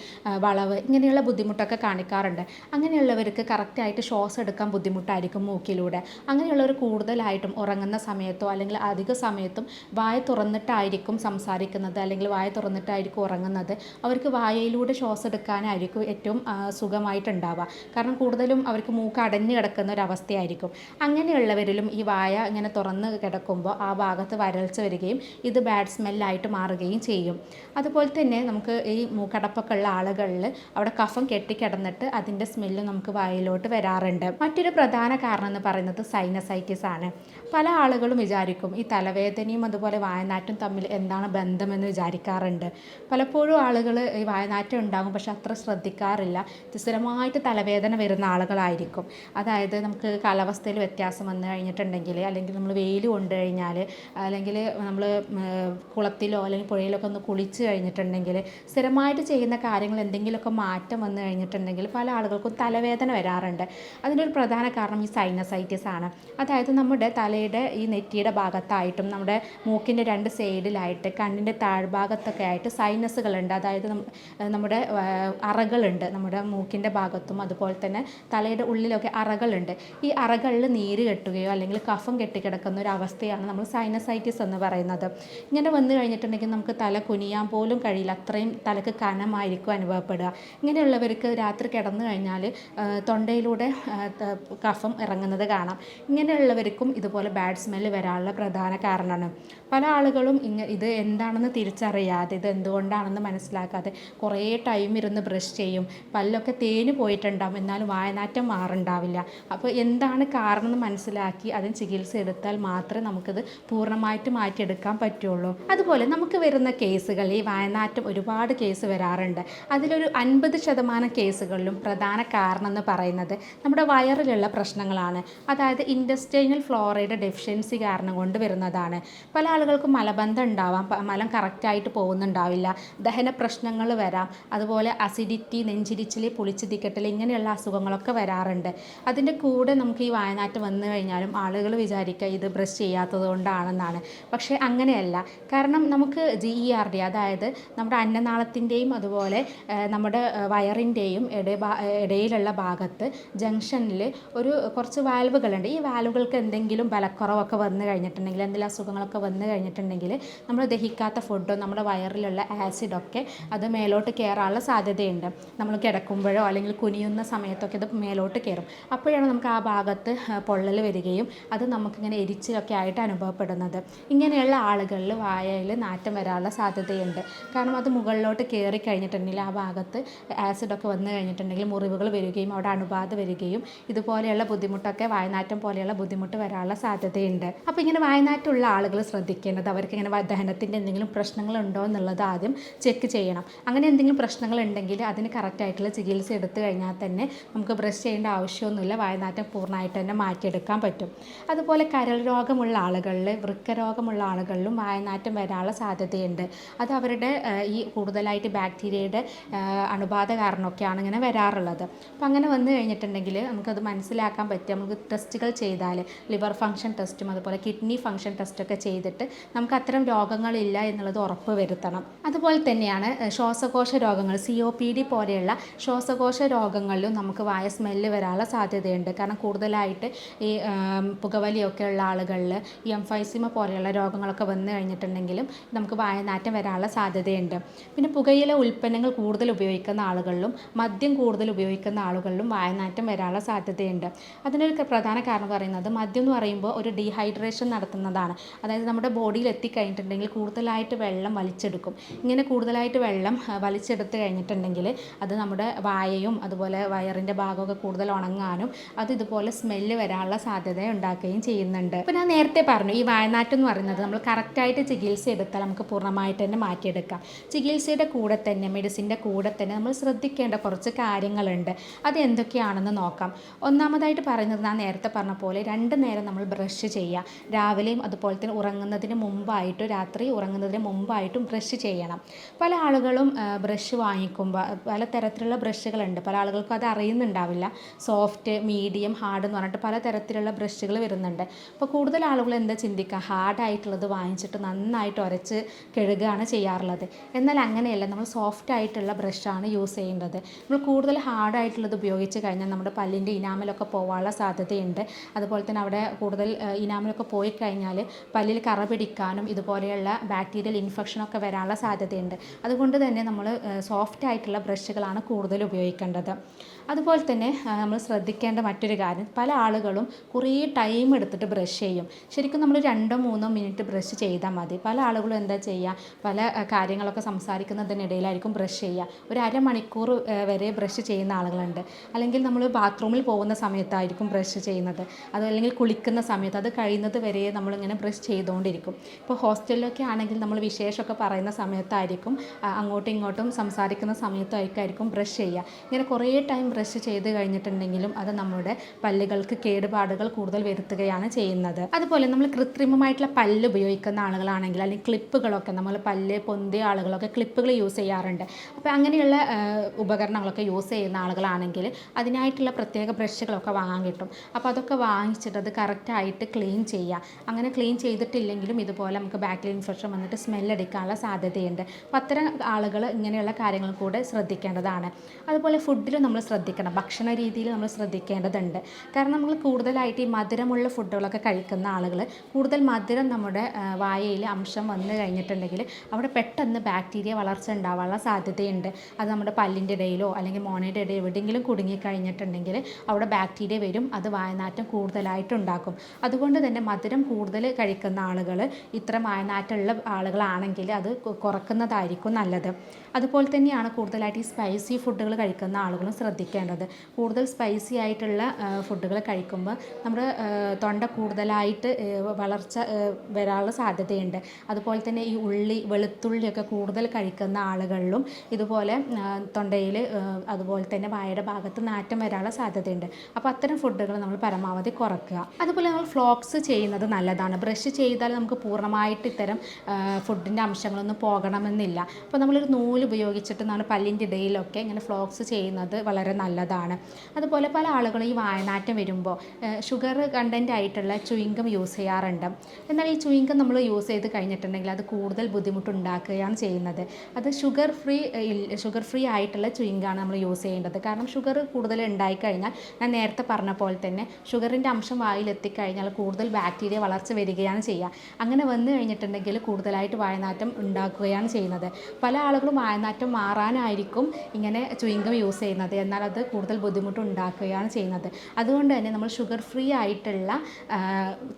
വളവ് ഇങ്ങനെയുള്ള ബുദ്ധിമുട്ടൊക്കെ കാണിക്കാറുണ്ട്. അങ്ങനെയുള്ളവർക്ക് കറക്റ്റായിട്ട് ശ്വാസം എടുക്കാൻ ബുദ്ധിമുട്ടായിരിക്കും മൂക്കിലൂടെ. അങ്ങനെയുള്ളവർ കൂടുതലായിട്ടും ഉറങ്ങുന്ന സമയത്തോ അല്ലെങ്കിൽ അധിക സമയത്തും വായ തുറന്നിട്ടായിരിക്കും സംസാരിക്കുന്നത്. അല്ലെങ്കിൽ വായ തുറന്നിട്ടായിരിക്കും ഉറങ്ങുന്നത്. അവർക്ക് വായയിലൂടെ ശ്വാസം എടുക്കാനായിരിക്കും ഏറ്റവും ആ, സുഖമായിട്ടുണ്ടാവുക കാരണം കൂടുതലും അവർക്ക് മൂക്ക് അടഞ്ഞു കിടക്കുന്ന ഒരു അവസ്ഥയായിരിക്കും അങ്ങനെയുള്ളവരിലും ഈ വായ ഇങ്ങനെ തുറന്ന് കിടക്കുമ്പോൾ ആ ഭാഗത്ത് വരൾച്ച വരികയും ഇത് ബാഡ് സ്മെല്ലായിട്ട് മാറുകയും ചെയ്യും. അതുപോലെ തന്നെ നമുക്ക് ഈ മൂക്കടപ്പൊക്കെ ഉള്ള ആളുകളിൽ അവിടെ കഫം കെട്ടിക്കിടന്നിട്ട് അതിന്റെ സ്മെല്ല് നമുക്ക് വായിലോട്ട് വരാറുണ്ട്. മറ്റൊരു പ്രധാന കാരണം എന്ന് പറയുന്നത് സൈനസൈറ്റിസ് ആണ്. പല ആളുകളും വിചാരിക്കും ഈ തലവേദനയും അതുപോലെ വായനാറ്റും തമ്മിൽ എന്താണ് ബന്ധമെന്ന് വിചാരിക്കാറുണ്ട്. പലപ്പോഴും ആളുകൾ ഈ വായനാറ്റം ഉണ്ടാകും പക്ഷെ അത്ര ശ്രദ്ധിക്കാറില്ല. സ്ഥിരമായിട്ട് തലവേദന വരുന്ന ആളുകളായിരിക്കും. അതായത് നമുക്ക് കാലാവസ്ഥയിൽ വ്യത്യാസം വന്നു കഴിഞ്ഞിട്ടുണ്ടെങ്കിൽ അല്ലെങ്കിൽ നമ്മൾ വെയിൽ കൊണ്ടു കഴിഞ്ഞാൽ അല്ലെങ്കിൽ നമ്മൾ കുളത്തിലോ അല്ലെങ്കിൽ പുഴയിലൊക്കെ ഒന്ന് കുളിച്ച് കഴിഞ്ഞിട്ടുണ്ടെങ്കിൽ സ്ഥിരമായിട്ട് ചെയ്യുന്ന കാര്യങ്ങൾ എന്തെങ്കിലുമൊക്കെ മാറ്റം വന്നു കഴിഞ്ഞിട്ടുണ്ടെങ്കിൽ പല ആളുകൾക്കും തലവേദന വരാറുണ്ട്. അതിനൊരു പ്രധാന കാരണം ഈ സൈനസൈറ്റിസ് ആണ്. അതായത് നമ്മുടെ തലയുടെ ഈ നെറ്റിയുടെ ഭാഗത്തായിട്ടും നമ്മുടെ മൂക്കിന്റെ രണ്ട് സൈഡിലായിട്ട് കണ്ണിന്റെ താഴ്ഭാഗത്തൊക്കെ ആയിട്ട് സൈനസുകളുണ്ട് അതായത് നമ്മുടെ അറകളുണ്ട് നമ്മുടെ മൂക്കിന്റെ ഭാഗത്തും. അതുപോലെ തന്നെ തലയുടെ ഉള്ളിലൊക്കെ അറകളുണ്ട്. ഈ അറകളിൽ നീര് കെട്ടുകയോ അല്ലെങ്കിൽ കഫം കെട്ടിക്കിടക്കുന്ന ഒരു അവസ്ഥയാണ് നമ്മൾ സൈനസൈറ്റിസ് എന്ന് പറയുന്നത്. ഇങ്ങനെ വന്നു കഴിഞ്ഞിട്ടുണ്ടെങ്കിൽ നമുക്ക് തല കുനിയാൻ പോലും കഴിയില്ല. അത്രയും തലക്ക് കനമായിരിക്കും അനുഭവപ്പെടുക. ഇങ്ങനെയുള്ളവർക്ക് രാത്രി കിടന്നു കഴിഞ്ഞാൽ തൊണ്ടയിലൂടെ കഫം ഇറങ്ങുന്നത് കാണാം. ഇങ്ങനെയുള്ളവർക്കും ഇതുപോലെ ബാഡ് സ്മെല്ല് വരാനുള്ള പ്രധാന കാരണമാണ്. പല ആളുകളും ഇങ്ങ ഇത് എന്താണെന്ന് തിരിച്ചറിയാതെ ഇത് എന്തുകൊണ്ടാണെന്ന് മനസ്സിലാക്കാതെ കുറേ ടൈം ഇരുന്ന് ബ്രഷ് ചെയ്യും. പല്ലൊക്കെ തേന് പോയിട്ടുണ്ടാവും. എന്നാലും വായനാറ്റം മാറുണ്ടാവില്ല. അപ്പോൾ എന്താണ് കാരണം എന്ന് മനസ്സിലാക്കി അതിന് ചികിത്സ എടുത്താൽ മാത്രമേ നമുക്കിത് പൂർണമായിട്ട് മാറ്റിയെടുക്കാൻ പറ്റുള്ളൂ. അതുപോലെ നമുക്ക് വരുന്ന കേസുകൾ ഈ വായനാറ്റം ഒരുപാട് കേസ് വരാറുണ്ട്. അതിലൊരു അൻപത് ശതമാനം കേസുകളിലും പ്രധാന കാരണം എന്ന് പറയുന്നത് നമ്മുടെ വയറിലുള്ള പ്രശ്നങ്ങളാണ്. അതായത് ഇൻഡസ്റ്റൈനൽ ഫ്ലോറയുടെ ഡെഫിഷ്യൻസി കാരണം കൊണ്ട് വരുന്നതാണ്. പല ആളുകൾക്കും മലബന്ധം ഉണ്ടാവാം മലം കറക്റ്റായിട്ട് പോകുന്നുണ്ടാവില്ല. ദഹന പ്രശ്നങ്ങൾ വരാം. അതുപോലെ അസിഡിറ്റി നെഞ്ചിരിച്ചിൽ പുളിച്ച് തിക്കട്ടൽ ഇങ്ങനെയുള്ള അസുഖങ്ങളൊക്കെ വരാറുണ്ട്. അതിന്റെ കൂടെ നമുക്ക് ഈ വായനാറ്റ് വന്നു കഴിഞ്ഞാലും ആളുകൾ വിചാരിക്കുക ഇത് ബ്രഷ് ചെയ്യാത്തത് കൊണ്ടാണെന്നാണ്. പക്ഷേ അങ്ങനെയല്ല. കാരണം നമുക്ക് ജി ഇ ആർ ഡി അതായത് നമ്മുടെ അന്നനാളത്തിന്റെയും അതുപോലെ നമ്മുടെ വയറിന്റെയും ഇട ഇടയിലുള്ള ഭാഗത്ത് ജംഗ്ഷനിൽ ഒരു കുറച്ച് വാൽവുകളുണ്ട് ഈ വാൽവുകൾക്ക് എന്തെങ്കിലും ബലക്കുറവൊക്കെ വന്നു കഴിഞ്ഞിട്ടുണ്ടെങ്കിൽ എന്തെങ്കിലും അസുഖങ്ങളൊക്കെ വന്നു കഴിഞ്ഞിട്ടുണ്ടെങ്കിൽ നമ്മൾ ദഹിക്കാത്ത ഫുഡോ നമ്മുടെ വയറിലുള്ള ആസിഡൊക്കെ അത് മേലോട്ട് കയറാനുള്ള സാധ്യതയുണ്ട്. നമ്മൾ കിടക്കുമ്പോഴോ അല്ലെങ്കിൽ കുനിയുന്ന സമയത്തൊക്കെ അത് മേലോട്ട് കയറും അപ്പോഴാണ് നമുക്ക് ആ ഭാഗത്ത് പൊള്ളൽ വരികയും അത് നമുക്കിങ്ങനെ എരിച്ചിലൊക്കെ ആയിട്ട് അനുഭവപ്പെടുന്നത്. ഇങ്ങനെയുള്ള ആളുകളിൽ വായയിൽ നാറ്റം വരാനുള്ള സാധ്യതയുണ്ട്. കാരണം അത് മുകളിലോട്ട് കയറി കഴിഞ്ഞിട്ടുണ്ടെങ്കിൽ ആ ഭാഗത്ത് ആസിഡൊക്കെ വന്നു കഴിഞ്ഞിട്ടുണ്ടെങ്കിൽ മുറിവുകൾ വരികയും അവിടെ അണുബാധ വരികയും ഇതുപോലെയുള്ള ബുദ്ധിമുട്ടൊക്കെ വായനാറ്റം പോലെയുള്ള ബുദ്ധിമുട്ട് വരാനുള്ള സാധ്യതയുണ്ട്. അപ്പോൾ ഇങ്ങനെ വായനാറ്റമുള്ള ആളുകൾ ശ്രദ്ധിക്കേണ്ടത് അവർക്ക് ഇങ്ങനെ ദഹനത്തിന്റെ എന്തെങ്കിലും പ്രശ്നങ്ങളുണ്ടോ എന്നുള്ളത് ആദ്യം ചെക്ക് ചെയ്യണം. അങ്ങനെ എന്തെങ്കിലും പ്രശ്നങ്ങൾ ഉണ്ടെങ്കിൽ അതിന് കറക്റ്റായിട്ടുള്ള ചികിത്സ എടുത്തു കഴിഞ്ഞാൽ തന്നെ നമുക്ക് ബ്രഷ് ചെയ്യേണ്ട ആവശ്യമൊന്നുമില്ല. വായനാറ്റം പൂർണമായിട്ട് തന്നെ മാറ്റിയെടുക്കാൻ പറ്റും. അതുപോലെ കരൾ രോഗമുള്ള ആളുകളിൽ വൃക്ക രോഗമുള്ള ആളുകളിലും വായനാറ്റം വരാനുള്ള സാധ്യതയുണ്ട്. അത് അവരുടെ ഈ കൂടുതലായിട്ട് ബാക്ടീരിയയുടെ അണുബാധ കാരണമൊക്കെയാണ് ഇങ്ങനെ വരാറുള്ളത്. അപ്പം അങ്ങനെ വന്നു കഴിഞ്ഞിട്ടുണ്ടെങ്കിൽ നമുക്കത് മനസ്സിലാക്കാൻ പറ്റും. നമുക്ക് ടെസ്റ്റുകൾ ചെയ്താൽ ലിവർ ഫങ്ഷൻ ടെസ്റ്റും അതുപോലെ കിഡ്നി ഫങ്ഷൻ ടെസ്റ്റൊക്കെ ചെയ്തിട്ട് നമുക്ക് അത്തരം രോഗങ്ങളില്ല എന്നുള്ളത് ഉറപ്പ് വരുത്തണം. അതുപോലെ തന്നെയാണ് ശ്വാസകോശ രോഗങ്ങൾ സി ഒ പി ഡി പോലെയുള്ള ശ്വാസകോശ രോഗങ്ങളിലും നമുക്ക് വായ സ്മെല്ല് വരാനുള്ള സാധ്യതയുണ്ട്. കാരണം കൂടുതലായിട്ട് ഈ പുകവലിയൊക്കെ ഉള്ള ആളുകളിൽ ഈ എംഫൈസിമ പോലെയുള്ള രോഗങ്ങളൊക്കെ വന്നു കഴിഞ്ഞിട്ടുണ്ടെങ്കിലും നമുക്ക് വായനാറ്റം വരാനുള്ള സാധ്യതയുണ്ട്. പിന്നെ പുകയില ഉൽപ്പന്നങ്ങൾ കൂടുതൽ ഉപയോഗിക്കുന്ന ആളുകളിലും മദ്യം കൂടുതൽ ഉപയോഗിക്കുന്ന ആളുകളിലും വായനാറ്റം വരാനുള്ള സാധ്യതയുണ്ട്. അതിനൊരു പ്രധാന കാരണം പറയുന്നത് മദ്യം എന്ന് പറയുമ്പോൾ ഒരു ഡീഹൈഡ്രേഷൻ നടത്തുന്നതാണ്. അതായത് നമ്മുടെ ബോഡിയിൽ എത്തിക്കഴിഞ്ഞിട്ടുണ്ടെങ്കിൽ കൂടുതലായിട്ട് വെള്ളം വലിച്ചെടുക്കും. ഇങ്ങനെ കൂടുതലായിട്ട് വെള്ളം വലിച്ചെടുത്ത് കഴിഞ്ഞിട്ടുണ്ടെങ്കിൽ അത് നമ്മുടെ വായയും അതുപോലെ വയറിന്റെ ഭാഗമൊക്കെ കൂടുതൽ ഉണങ്ങാനും അത് ഇതുപോലെ സ്മെല്ല് വരാനുള്ള സാധ്യത ഉണ്ടാക്കുകയും ചെയ്യുന്നുണ്ട്. അപ്പോൾ ഞാൻ നേരത്തെ പറഞ്ഞു ഈ വായനാറ്റം എന്ന് പറയുന്നത് നമ്മൾ കറക്റ്റായിട്ട് ചികിത്സ എടുത്താൽ നമുക്ക് പൂർണമായിട്ട് തന്നെ മാറ്റിയെടുക്കാം. ചികിത്സയുടെ കൂടെ തന്നെ മെഡിസിന്റെ കൂടെ തന്നെ നമ്മൾ ശ്രദ്ധിക്കേണ്ട കുറച്ച് കാര്യങ്ങളുണ്ട്. അത് എന്തൊക്കെയാണെന്ന് നോക്കാം. ഒന്നാമതായിട്ട് പറയുന്നത് ഞാൻ നേരത്തെ പറഞ്ഞ പോലെ രണ്ട് നേരം നമ്മൾ ബ്രഷ് ചെയ്യുക. രാവിലെയും അതുപോലെ തന്നെ ഉറങ്ങുന്നതിന് മുമ്പായിട്ടും രാത്രി ഉറങ്ങുന്നതിന് മുമ്പായിട്ടും ബ്രഷ് ചെയ്യണം. പല ആളുകളും ബ്രഷ് വാങ്ങിക്കുമ്പോൾ പല തരത്തിലുള്ള ബ്രഷുകളുണ്ട്. പല ആളുകൾക്കും അത് അറിയുന്നുണ്ടാവില്ല. സോഫ്റ്റ് മീഡിയം ഹാർഡ് എന്ന് പറഞ്ഞിട്ട് പല തരത്തിലുള്ള ബ്രഷുകൾ വരുന്നുണ്ട്. അപ്പോൾ കൂടുതൽ ആളുകൾ എന്താ ചിന്തിക്കുക ഹാർഡായിട്ടുള്ളത് വാങ്ങിച്ചിട്ട് നന്നായിട്ട് ഉരച്ച് കഴുകുകയാണ് ചെയ്യാറുള്ളത്. എന്നാൽ അങ്ങനെയല്ല. നമ്മൾ സോഫ്റ്റ് ആയിട്ടുള്ള ബ്രഷാണ് യൂസ് ചെയ്യേണ്ടത്. നമ്മൾ കൂടുതൽ ഹാർഡായിട്ടുള്ളത് ഉപയോഗിച്ച് കഴിഞ്ഞാൽ നമ്മുടെ പല്ലിന്റെ ഇനാമലൊക്കെ പോകാനുള്ള സാധ്യതയുണ്ട്. അതുപോലെ തന്നെ അവിടെ കൂടുതൽ ഇനാമിലൊക്കെ പോയി കഴിഞ്ഞാൽ പല്ലിൽ കറ പിടിക്കാനും ഇതുപോലെയുള്ള ബാക്ടീരിയൽ ഇൻഫെക്ഷനൊക്കെ വരാനുള്ള സാധ്യതയുണ്ട്. അതുകൊണ്ട് തന്നെ നമ്മൾ സോഫ്റ്റ് ആയിട്ടുള്ള ബ്രഷുകളാണ് കൂടുതൽ ഉപയോഗിക്കേണ്ടത്. അതുപോലെ തന്നെ നമ്മൾ ശ്രദ്ധിക്കേണ്ട മറ്റൊരു കാര്യം പല ആളുകളും കുറേ ടൈം എടുത്തിട്ട് ബ്രഷ് ചെയ്യും. ശരിക്കും നമ്മൾ രണ്ടോ മൂന്നോ മിനിറ്റ് ബ്രഷ് ചെയ്താൽ മതി. പല ആളുകളും എന്താ ചെയ്യുക പല കാര്യങ്ങളൊക്കെ സംസാരിക്കുന്നതിനിടയിലായിരിക്കും ബ്രഷ് ചെയ്യുക. ഒരു അരമണിക്കൂർ വരെ ബ്രഷ് ചെയ്യുന്ന ആളുകളുണ്ട്. അല്ലെങ്കിൽ നമ്മൾ ബാത്റൂമിൽ പോകുന്ന സമയത്തായിരിക്കും ബ്രഷ് ചെയ്യുന്നത്. അതല്ലെങ്കിൽ കുളിക്കുന്ന സമയത്ത് അത് കഴിയുന്നത് വരെ നമ്മളിങ്ങനെ ബ്രഷ് ചെയ്തുകൊണ്ടിരിക്കും. ഇപ്പോൾ ഹോസ്റ്റലിലൊക്കെ ആണെങ്കിൽ നമ്മൾ വിശേഷമൊക്കെ പറയുന്ന സമയത്തായിരിക്കും അങ്ങോട്ടും ഇങ്ങോട്ടും സംസാരിക്കുന്ന സമയത്തായിരിക്കും ബ്രഷ് ചെയ്യുക. ഇങ്ങനെ കുറേ ടൈം ബ്രഷ് ചെയ്ത് കഴിഞ്ഞിട്ടുണ്ടെങ്കിലും അത് നമ്മുടെ പല്ലുകൾക്ക് കേടുപാടുകൾ കൂടുതൽ വരുത്തുകയാണ് ചെയ്യുന്നത്. അതുപോലെ നമ്മൾ കൃത്രിമമായിട്ടുള്ള പല്ല് ഉപയോഗിക്കുന്ന ആളുകളാണെങ്കിൽ അല്ലെങ്കിൽ ക്ലിപ്പുകളൊക്കെ നമ്മൾ പല്ല് പൊന്തിയ ആളുകളൊക്കെ ക്ലിപ്പുകൾ യൂസ് ചെയ്യാറുണ്ട്. അപ്പോൾ അങ്ങനെയുള്ള ഉപകരണങ്ങളൊക്കെ യൂസ് ചെയ്യുന്ന ആളുകളാണെങ്കിൽ അതിനായിട്ടുള്ള പ്രത്യേക ബ്രഷുകളൊക്കെ വാങ്ങാൻ കിട്ടും. അപ്പോൾ അതൊക്കെ വാങ്ങിച്ചിട്ട് അത് കറക്റ്റായിട്ട് ക്ലീൻ ചെയ്യുക. അങ്ങനെ ക്ലീൻ ചെയ്തിട്ടില്ലെങ്കിലും ഇതുപോലെ നമുക്ക് ബാക്കിൽ ഇൻഫെക്ഷൻ വന്നിട്ട് സ്മെല്ലടിക്കാനുള്ള സാധ്യതയുണ്ട്. അപ്പോൾ അത്തരം ആളുകൾ ഇങ്ങനെയുള്ള കാര്യങ്ങൾ കൂടെ ശ്രദ്ധിക്കേണ്ടതാണ്. അതുപോലെ ഫുഡിൽ നമ്മൾ ശ്രദ്ധിക്കണം. ഭക്ഷണ രീതിയിൽ നമ്മൾ ശ്രദ്ധിക്കേണ്ടതുണ്ട്. കാരണം നമ്മൾ കൂടുതലായിട്ട് ഈ മധുരമുള്ള ഫുഡുകളൊക്കെ കഴിക്കുന്ന ആളുകൾ കൂടുതൽ മധുരം നമ്മുടെ വായയിൽ അംശം വന്നു കഴിഞ്ഞിട്ടുണ്ടെങ്കിൽ അവിടെ പെട്ടെന്ന് ബാക്ടീരിയ വളർച്ച ഉണ്ടാവാനുള്ള സാധ്യതയുണ്ട്. അത് നമ്മുടെ പല്ലിന്റെ ഇടയിലോ അല്ലെങ്കിൽ മോണയുടെ ഇടയിൽ എവിടെയെങ്കിലും കുടുങ്ങിക്കഴിഞ്ഞിട്ടുണ്ടെങ്കിൽ അവിടെ ബാക്ടീരിയ വരും അത് വായനാറ്റം കൂടുതലായിട്ടുണ്ടാക്കും അതുകൊണ്ട് തന്നെ മധുരം കൂടുതൽ കഴിക്കുന്ന ആളുകൾ ഇത്ര വായനാറ്റമുള്ള ആളുകളാണെങ്കിൽ അത് കുറക്കുന്നതായിരിക്കും നല്ലത്. അതുപോലെ തന്നെയാണ് കൂടുതലായിട്ട് ഈ സ്പൈസി ഫുഡുകൾ കഴിക്കുന്ന ആളുകളും ശ്രദ്ധിക്കേണ്ടത് കൂടുതൽ സ്പൈസി ആയിട്ടുള്ള ഫുഡുകൾ കഴിക്കുമ്പോൾ നമ്മുടെ തൊണ്ട കൂടുതലായിട്ട് വളർച്ച വരാനുള്ള സാധ്യതയുണ്ട്. അതുപോലെ തന്നെ ഈ ഉള്ളി വെളുത്തുള്ളിയൊക്കെ കൂടുതൽ കഴിക്കുന്ന ആളുകളിലും ഇതുപോലെ തൊണ്ടയിൽ അതുപോലെ തന്നെ വായയുടെ ഭാഗത്ത് നാറ്റം വരാനുള്ള സാധ്യതയുണ്ട്. അപ്പോൾ അത്തരം ഫുഡുകൾ നമ്മൾ പരമാവധി കുറക്കുക. അതുപോലെ നമ്മൾ ഫ്ലോക്സ് ചെയ്യുന്നത് നല്ലതാണ്. ബ്രഷ് ചെയ്താൽ നമുക്ക് പൂർണമായിട്ട് ഇത്തരം ഫുഡിന്റെ അംശങ്ങളൊന്നും പോകണമെന്നില്ല. അപ്പോൾ നമ്മളൊരു നൂൽ ഉപയോഗിച്ചിട്ട് നമ്മൾ പല്ലിന്റെ ഇടയിലൊക്കെ ഇങ്ങനെ ഫ്ലോക്സ് ചെയ്യുന്നത് വളരെ നല്ലതാണ്. അതുപോലെ പല ആളുകളും ഈ വായനാറ്റം വരുമ്പോൾ ഷുഗർ കണ്ടന്റ് ആയിട്ടുള്ള ചുയിങ്കം യൂസ് ചെയ്യാറുണ്ട്. എന്നാൽ ഈ ചുയിങ്കം നമ്മൾ യൂസ് ചെയ്ത് കഴിഞ്ഞിട്ടുണ്ടെങ്കിൽ അത് കൂടുതൽ ബുദ്ധിമുട്ടുണ്ടാക്കുകയാണ് ചെയ്യുന്നത്. അത് ഷുഗർ ഫ്രീ ഷുഗർ ഫ്രീ ആയിട്ടുള്ള ചുയിങ്കാണ് നമ്മൾ യൂസ് ചെയ്യേണ്ടത്. കാരണം ഷുഗർ കൂടുതൽ ഉണ്ടായിക്കഴിഞ്ഞാൽ ഞാൻ നേരത്തെ പറഞ്ഞ പോലെ തന്നെ ഷുഗറിന്റെ അംശം വായിലെത്തിക്കഴിഞ്ഞാൽ കൂടുതൽ ബാക്ടീരിയ വളർച്ച വരികയാണ് ചെയ്യുക. അങ്ങനെ വന്നു കഴിഞ്ഞിട്ടുണ്ടെങ്കിൽ കൂടുതലായിട്ട് വായനാറ്റം ഉണ്ടാക്കുകയാണ് ചെയ്യുന്നത്. പല ആളുകളും വായനാറ്റം മാറാനായിരിക്കും ഇങ്ങനെ ചുയിങ്കം യൂസ് ചെയ്യുന്നത്. എന്നാൽ അത് കൂടുതൽ ബുദ്ധിമുട്ടുണ്ടാക്കുകയാണ് ചെയ്യുന്നത്. അതുകൊണ്ട് തന്നെ നമ്മൾ ഷുഗർ ഫ്രീ ആയിട്ടുള്ള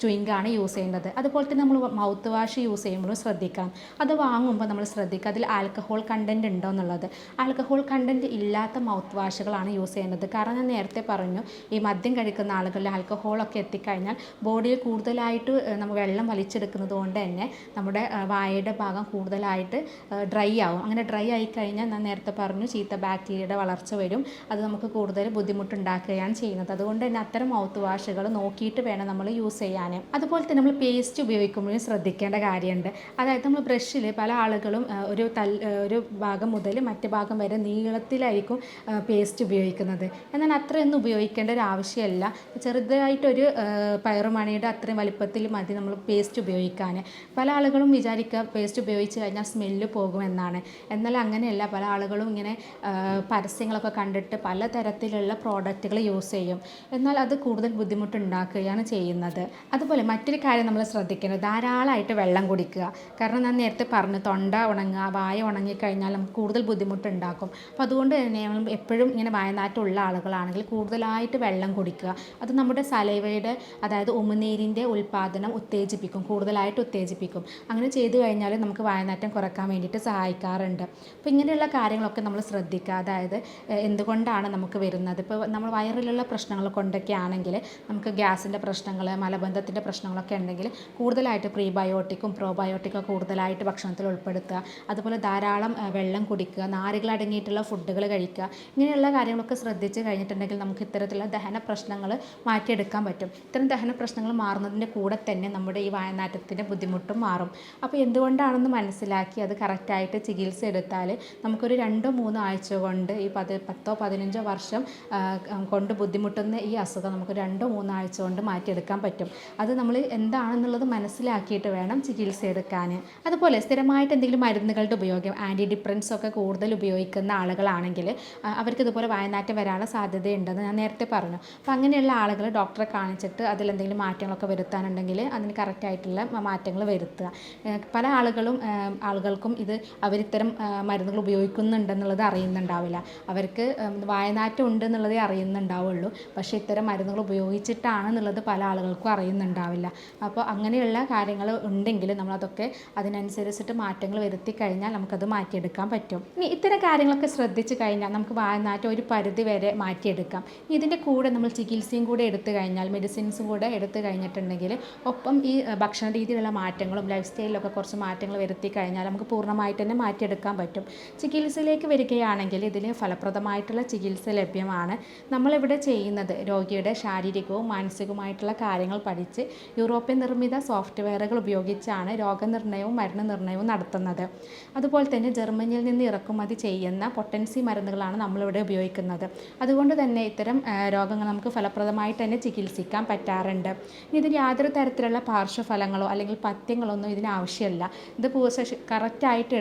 ചുയിങ്കാണ് യൂസ് ചെയ്യേണ്ടത്. അതുപോലെ തന്നെ നമ്മൾ മൗത്ത് വാഷ് യൂസ് ചെയ്യുമ്പോഴും ശ്രദ്ധിക്കാം അത് വാങ്ങുമ്പോൾ നമ്മൾ ശ്രദ്ധിക്കുക. അതിൽ ആൽക്കഹോൾ കണ്ടന്റ് ഉണ്ടോ എന്നുള്ളത്. ആൽക്കഹോൾ കണ്ടന്റ് ഇല്ലാത്ത മൗത്ത് വാഷുകളാണ് യൂസ് ചെയ്യേണ്ടത്. കാരണം ഞാൻ നേരത്തെ പറഞ്ഞു ഈ മദ്യം കഴിക്കുന്ന ആളുകളിൽ ആൽക്കഹോളൊക്കെ എത്തിക്കഴിഞ്ഞാൽ ബോഡിയിൽ കൂടുതലായിട്ട് നമ്മൾ വെള്ളം വലിച്ചെടുക്കുന്നത് കൊണ്ട് തന്നെ നമ്മുടെ വായയുടെ ഭാഗം കൂടുതലായിട്ട് ഡ്രൈ ആവും. അങ്ങനെ ഡ്രൈ ആയി കഴിഞ്ഞാൽ ഞാൻ നേരത്തെ പറഞ്ഞു ചീത്ത ബാക്ടീരിയയുടെ വളർച്ച വരും. അത് നമുക്ക് കൂടുതൽ ബുദ്ധിമുട്ടുണ്ടാക്കുകയാണ് ചെയ്യുന്നത്. അതുകൊണ്ട് തന്നെ അത്തരം മൗത്ത് വാഷുകൾ നോക്കിയിട്ട് വേണം നമ്മൾ യൂസ് ചെയ്യാൻ. അതുപോലെ തന്നെ നമ്മൾ പേസ്റ്റ് ഉപയോഗിക്കുമ്പോഴും ശ്രദ്ധിക്കേണ്ട കാര്യമുണ്ട്. അതായത് നമ്മൾ ബ്രഷിൽ പല ആളുകളും ഒരു തൽ ഒരു ഭാഗം മുതൽ മറ്റു ഭാഗം വരെ നീളത്തിലായിരിക്കും പേസ്റ്റ് ഉപയോഗിക്കുന്നത്. എന്നാൽ അത്രയൊന്നും ഉപയോഗിക്കേണ്ട ഒരു ആവശ്യമല്ല. ചെറുതായിട്ടൊരു പയറുമണിയുടെ അത്രയും വലിപ്പത്തിൽ മതി നമ്മൾ പേസ്റ്റ് ഉപയോഗിക്കാൻ. പല ആളുകളും വിചാരിക്കുക പേസ്റ്റ് ഉപയോഗിച്ച് കഴിഞ്ഞാൽ സ്മെല്ല് പോകുമെന്നാണ്. എന്നാൽ അങ്ങനെയല്ല. പല ആളുകളും ഇങ്ങനെ പരസ്യങ്ങളൊക്കെ കണ്ടിട്ട് പല തരത്തിലുള്ള പ്രോഡക്റ്റുകൾ യൂസ് ചെയ്യും. എന്നാൽ അത് കൂടുതൽ ബുദ്ധിമുട്ടുണ്ടാക്കുകയാണ് ചെയ്യുന്നത്. അതുപോലെ മറ്റൊരു കാര്യം നമ്മൾ ശ്രദ്ധിക്കുന്നത് ധാരാളമായിട്ട് വെള്ളം കുടിക്കുക. കാരണം ഞാൻ നേരത്തെ പറഞ്ഞു തൊണ്ട ഉണങ്ങുക വായ ഉണങ്ങിക്കഴിഞ്ഞാൽ നമുക്ക് കൂടുതൽ ബുദ്ധിമുട്ടുണ്ടാക്കും. അപ്പോൾ അതുകൊണ്ട് തന്നെ നമ്മൾ എപ്പോഴും ഇങ്ങനെ വയനാട്ടുള്ള ആളുകളാണെങ്കിൽ കൂടുതലായിട്ട് വെള്ളം കുടിക്കുക. അത് നമ്മുടെ സലൈവയുടെ അതായത് ഉമിനീരിന്റെ ഉൽപ്പാദനം ഉത്തേജിപ്പിക്കും. കൂടുതലായിട്ട് ഉത്തേജിപ്പിക്കും. അങ്ങനെ ചെയ്തു കഴിഞ്ഞാൽ നമുക്ക് വായനാറ്റം കുറയ്ക്കാൻ വേണ്ടിയിട്ട് സഹായിക്കാറുണ്ട്. അപ്പോൾ ഇങ്ങനെയുള്ള കാര്യങ്ങളൊക്കെ നമ്മൾ ശ്രദ്ധിക്കുക. അതായത് എഹ്, എന്തുകൊണ്ടാണ് നമുക്ക് വരുന്നത്. ഇപ്പോൾ നമ്മൾ വയറിലുള്ള പ്രശ്നങ്ങൾ കൊണ്ടൊക്കെ ആണെങ്കിൽ നമുക്ക് ഗ്യാസിന്റെ പ്രശ്നങ്ങൾ മലബന്ധത്തിന്റെ പ്രശ്നങ്ങളൊക്കെ ഉണ്ടെങ്കിൽ കൂടുതലായിട്ട് പ്രീബയോട്ടിക്കും പ്രോബയോട്ടിക്കും കൂടുതലായിട്ട് ഭക്ഷണത്തിൽ ഉൾപ്പെടുത്തുക. അതുപോലെ ധാരാളം വെള്ളം കുടിക്കുക നാരുകൾ അടങ്ങിയിട്ടുള്ള ഫുഡുകൾ കഴിക്കുക ഇങ്ങനെയുള്ള കാര്യങ്ങളൊക്കെ ശ്രദ്ധിച്ച് കഴിഞ്ഞിട്ടുണ്ടെങ്കിൽ നമുക്ക് ഇത്തരത്തിലുള്ള ദഹന പ്രശ്നങ്ങൾ മാറ്റിയെടുക്കാൻ പറ്റും. ഇത്തരം ദഹന പ്രശ്നങ്ങൾ മാറുന്നതിന്റെ കൂടെ തന്നെ നമ്മുടെ ഈ വായനാറ്റത്തിന്റെ ബുദ്ധിമുട്ടും മാറും. അപ്പോൾ എന്തുകൊണ്ടാണെന്ന് മനസ്സിലാക്കി അത് കറക്റ്റായിട്ട് ചികിത്സ എടുത്താൽ നമുക്കൊരു രണ്ടോ മൂന്നോ ആഴ്ച കൊണ്ട് ഈ പത് പത്തോ പതിനഞ്ചോ വർഷം കൊണ്ട് ബുദ്ധിമുട്ടുന്ന ഈ അസുഖം നമുക്ക് രണ്ടോ മൂന്നോ ആഴ്ച കൊണ്ട് മാറ്റിയെടുക്കാൻ പറ്റും. അത് നമ്മൾ എന്താണെന്നുള്ളത് മനസ്സിലാക്കിയിട്ട് വേണം ചികിത്സ എടുക്കാൻ. അതുപോലെ സ്ഥിരമായിട്ട് എന്തെങ്കിലും മരുന്നുകളുടെ ഉപയോഗം ആന്റി ഡിപ്രൻസ് ഒക്കെ കൂടുതൽ ഉപയോഗിക്കുന്ന ആളുകളാണെങ്കിൽ അവർക്ക് ഇതുപോലെ വായനാറ്റം വരാനുള്ള സാധ്യതയുണ്ടെന്ന് ഞാൻ നേരത്തെ പറഞ്ഞു. അപ്പോൾ അങ്ങനെയുള്ള ആളുകൾ ഡോക്ടറെ കാണിച്ചിട്ട് അതിലെന്തെങ്കിലും മാറ്റങ്ങളൊക്കെ വരുത്താനുണ്ടെങ്കിൽ അതിന് കറക്റ്റായിട്ടുള്ള മാറ്റങ്ങൾ വരുത്തുക. പല ആളുകളും ആളുകൾക്കും ഇത് അവരിത്തരം മരുന്നുകൾ ഉപയോഗിക്കുന്നുണ്ടെന്നുള്ളത് അറിയുന്നുണ്ടാവില്ല. അവർക്ക് ഉം, വായനാറ്റം ഉണ്ട് എന്നുള്ളതേ അറിയുന്നുണ്ടാവുള്ളൂ. പക്ഷേ ഇത്തരം മരുന്നുകൾ ഉപയോഗിച്ചിട്ടാണെന്നുള്ളത് പല ആളുകൾക്കും അറിയുന്നുണ്ടാവില്ല. അപ്പോൾ അങ്ങനെയുള്ള കാര്യങ്ങൾ ഉണ്ടെങ്കിൽ നമ്മളതൊക്കെ അതിനനുസരിച്ചിട്ട് മാറ്റങ്ങൾ വരുത്തി കഴിഞ്ഞാൽ നമുക്കത് മാറ്റിയെടുക്കാൻ പറ്റും. ഇനി ഇത്തരം കാര്യങ്ങളൊക്കെ ശ്രദ്ധിച്ചു കഴിഞ്ഞാൽ നമുക്ക് വായനാറ്റം ഒരു പരിധി വരെ മാറ്റിയെടുക്കാം. ഇതിന്റെ കൂടെ നമ്മൾ ചികിത്സയും കൂടെ എടുത്തു കഴിഞ്ഞാൽ മെഡിസിൻസും കൂടെ എടുത്തു കഴിഞ്ഞിട്ടുണ്ടെങ്കിൽ ഒപ്പം ഈ ഭക്ഷണ രീതിയിലുള്ള മാറ്റങ്ങളും ലൈഫ് സ്റ്റൈലിലൊക്കെ കുറച്ച് മാറ്റങ്ങൾ വരുത്തി കഴിഞ്ഞാൽ നമുക്ക് പൂർണമായിട്ട് തന്നെ മാറ്റിയെടുക്കാൻ പറ്റും. ചികിത്സയിലേക്ക് വരികയാണെങ്കിൽ ഇതിൽ ഫലപ്രദമായിട്ടുള്ള ചികിത്സ ലഭ്യമാണ്. നമ്മളിവിടെ ചെയ്യുന്നത് രോഗിയുടെ ശാരീരികവും മാനസികവുമായിട്ടുള്ള കാര്യങ്ങൾ പഠിച്ച് യൂറോപ്യൻ നിർമ്മിത സോഫ്റ്റ്വെയറുകൾ ഉപയോഗിച്ചാണ് രോഗനിർണയവും മരണനിർണയവും നടത്തുന്നത്. അതുപോലെ തന്നെ ജർമ്മനിയിൽ നിന്ന് ഇറക്കുമതി ചെയ്യുന്ന പൊട്ടൻസി മരുന്നുകളാണ് നമ്മളിവിടെ ഉപയോഗിക്കുന്നത്. അതുകൊണ്ട് തന്നെ ഇത്തരം രോഗങ്ങൾ നമുക്ക് ഫലപ്രദമായിട്ട് തന്നെ ചികിത്സിക്കാൻ പറ്റാറുണ്ട്. ഇതിന് യാതൊരു തരത്തിലുള്ള പാർശ്വഫലങ്ങളോ അല്ലെങ്കിൽ പഥ്യങ്ങളോ ഒന്നും ഇതിന് ആവശ്യമില്ല ഇത് കറക്റ്റായിട്ട്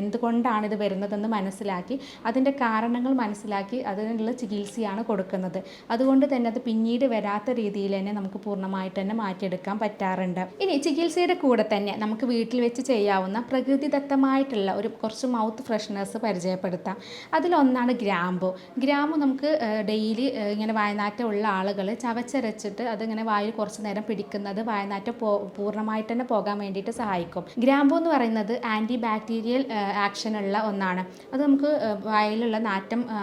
എന്തുകൊണ്ടാണ് ഇത് വരുന്നതെന്ന് മനസ്സിലാക്കി അതിന്റെ കാരണങ്ങൾ മനസ്സിലാക്കി അതിനുള്ള ചികിത്സയാണ് കൊടുക്കുന്നത്. അതുകൊണ്ട് തന്നെ അത് പിന്നീട് വരാത്ത രീതിയിൽ തന്നെ നമുക്ക് പൂർണമായിട്ട് തന്നെ മാറ്റിയെടുക്കാൻ പറ്റാറുണ്ട്. ഇനി ചികിത്സയുടെ കൂടെ തന്നെ നമുക്ക് വീട്ടിൽ വെച്ച് ചെയ്യാവുന്ന പ്രകൃതിദത്തമായിട്ടുള്ള ഒരു കുറച്ച് മൗത്ത് ഫ്രഷ്നേഴ്സ് പരിചയപ്പെടുത്താം. അതിലൊന്നാണ് ഗ്രാമ്പു. ഗ്രാമ്പു നമുക്ക് ഡെയിലി ഇങ്ങനെ വായനാറ്റം ഉള്ള ആളുകൾ ചവച്ചരച്ചിട്ട് അതിങ്ങനെ വായിൽ കുറച്ച് നേരം പിടിക്കുന്നത് വായനാറ്റം പോ പൂർണമായിട്ട് തന്നെ പോകാൻ വേണ്ടിയിട്ട് സഹായിക്കും. ഗ്രാമ്പു എന്ന് പറയുന്നത് ആന്റി ബാക്ടീരിയൽ ആക്ഷനുള്ള ഒന്നാണ്. അത് നമുക്ക് വായിലുള്ള നാറ്റം ആ,